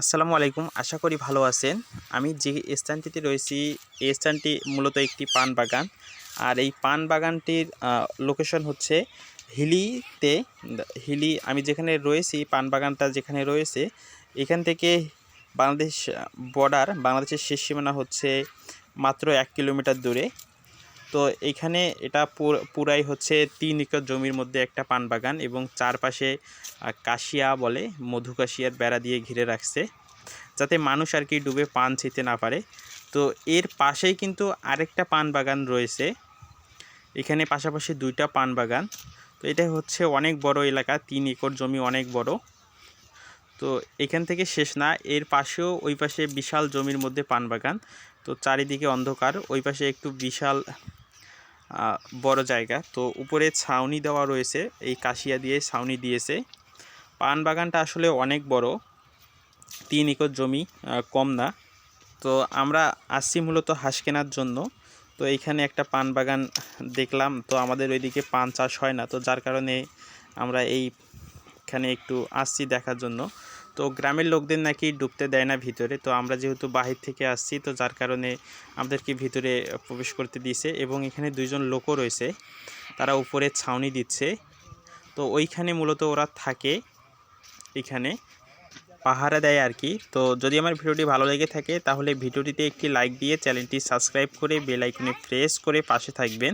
আসসালামু আলাইকুম। আশা করি ভালো আছেন। আমি যে স্থানটিতে রয়েছি এই স্থানটি মূলত একটি পান বাগান। আর এই পান বাগানটির লোকেশন হচ্ছে হিলিতে। হিলি, আমি যেখানে রয়েছি, পান বাগানটা যেখানে রয়েছে, এখান থেকে বাংলাদেশ বর্ডার বাংলাদেশের শেষ সীমানা হচ্ছে মাত্র এক কিলোমিটার দূরে। তো এখানে এটা পুরাই হচ্ছে তিন একর জমির মধ্যে একটা পান বাগান এবং চারপাশে কাশিয়া বলে, মধু কাশিয়ার বেড়া দিয়ে ঘিরে রাখছে, যাতে মানুষ আর কি ডুবে পান ছিতে না পারে। তো এর পাশেই কিন্তু আরেকটা পান বাগান রয়েছে, এখানে পাশাপাশি দুইটা পান বাগান তো এটা হচ্ছে অনেক বড় এলাকা, তিন একর জমি অনেক বড়। তো এখান থেকে শেষ না, এর পাশেও ওই পাশে বিশাল জমির মধ্যে পান বাগান তো চারিদিকে অন্ধকার, ওই পাশে একটু বিশাল বড় জায়গা। তো উপরে ছাউনি দেওয়া রয়েছে, এই কাশিয়া দিয়ে ছাউনি দিয়েছে। পান বাগানটা আসলে অনেক বড়, তিন একর জমি কম না। তো আমরা আসছি মূলত হাঁস কেনার জন্য। তো এইখানে একটা পান বাগান দেখলাম, তো আমাদের ওইদিকে পান চাষ হয় না। তো যার কারণে আমরা এইখানে একটু আসছি দেখার জন্য। তো গ্রামের লোকদের নাকি ডুবতে দেয় না ভিতরে। তো আমরা যেহেতু বাহির থেকে আসছি, তো যার কারণে আমাদেরকে ভিতরে প্রবেশ করতে দিয়েছে এবং এখানে দুইজন লোকও রয়েছে। তারা উপরে ছাউনি দিচ্ছে। তো ওইখানে মূলত ওরা থাকে, এখানে পাহারা দেয় আর কি তো যদি আমার ভিডিওটি ভালো লেগে থাকে, তাহলে ভিডিওটিতে একটি লাইক দিয়ে চ্যানেলটি সাবস্ক্রাইব করে বেল আইকনে প্রেস করে পাশে থাকবেন।